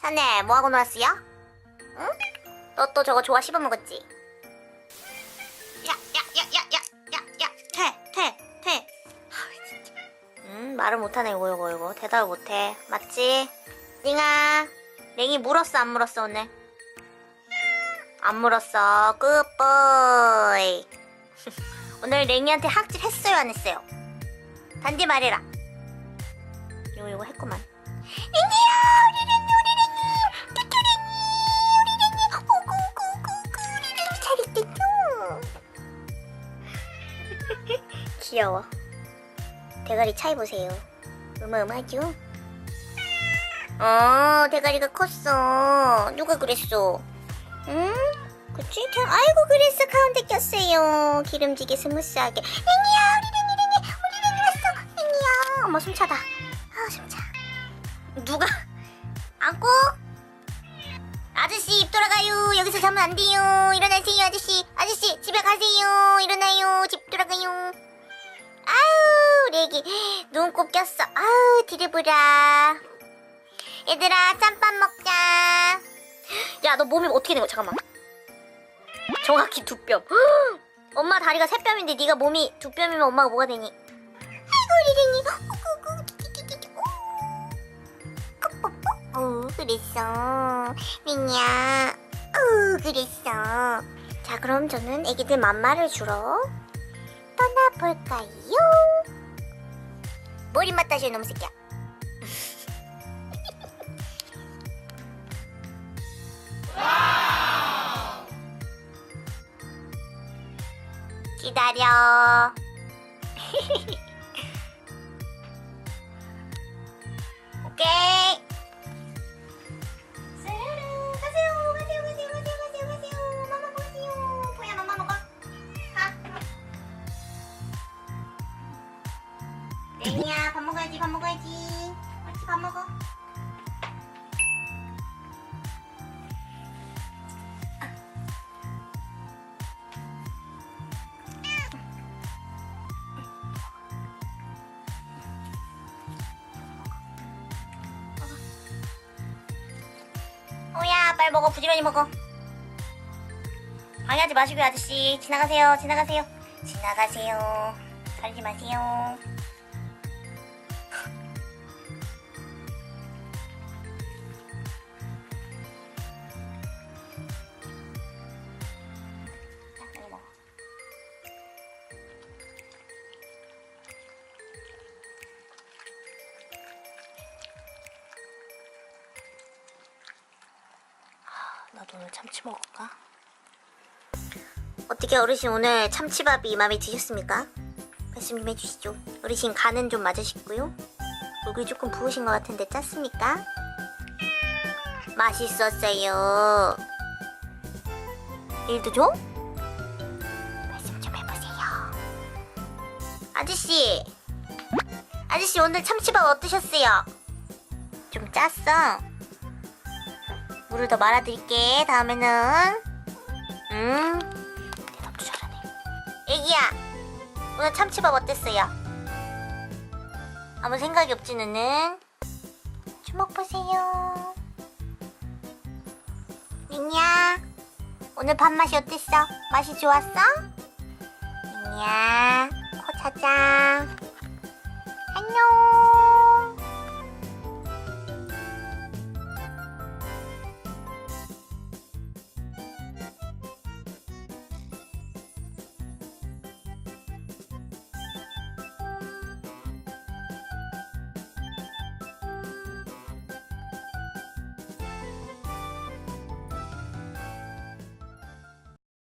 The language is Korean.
자네 뭐하고 놀았어요? 응? 너 또 저거 좋아 씹어먹었지? 야 야 야 야 야 야 야 퇴! 퇴! 퇴! 음 말을 못하네 이거 이거 이거 대답을 못해 맞지? 링아 랭이 물었어 안 물었어 오늘? 안 물었어 굿보이 오늘 랭이한테 학질 했어요 안 했어요? 단디 말해라 이거 이거 했구만 랭이야 우리 귀여워. 대가리 차이 보세요. 어마어마하죠? 어 대가리가 컸어. 누가 그랬어? 응? 그치? 대- 아이고 그랬어 가운데 꼈어요. 기름지게 스무스하게. 랭이야 우리 랭이 랭이. 우리 랭이 왔어. 랭이야. 어머 숨차다. 아 숨차. 누가? 안고? 아저씨 입 돌아가요. 여기서 자면 안 돼요. 일어나세요 아저씨. 아저씨 집에 가세요. 일어나요. 집 돌아가요 아우 레기 눈곱 꼈어. 아우 디르브라 얘들아 짬밥 먹자. 야 너 몸이 어떻게 된 거야? 잠깐만. 정확히 두 뼘. 엄마 다리가 세 뼘인데 네가 몸이 두 뼘이면 엄마가 뭐가 되니? 아이고 리랭이 어 그랬어. 민야. 어 그랬어. 자 그럼 저는 애기들 맘마를 주러 떠나볼까요? 머리 맞다시 놈 새끼야 기다려 오케이 스르르 가세요 가세요 가세요 가세요 가세요 가세요 마마 먹으세요 뭐야 마마 먹어 가 랭이야 밥 먹어야지 밥 먹어야지. 옳지 밥 먹어. 오야 빨리 먹어. 부지런히 먹어. 방해하지 마시고요 아저씨. 지나가세요 지나가세요. 지나가세요. 가리지 마세요 오늘 참치 먹을까? 어떻게 어르신 오늘 참치밥이 마음에 드셨습니까? 말씀 좀 해주시죠. 어르신 간은 좀 맞으시고요. 얼굴이 조금 부으신 것 같은데 짰습니까? 맛있었어요. 일도 좀? 말씀 좀 해보세요. 아저씨! 아저씨 오늘 참치밥 어떠셨어요? 좀 짰어. 물을 더 말아드릴게. 다음에는 음 대답도 잘하네. 애기야 오늘 참치밥 어땠어요? 아무 생각이 없지 너는? 주먹 보세요. 민야 오늘 밥 맛이 어땠어? 맛이 좋았어? 민야 코 찾아. 안녕.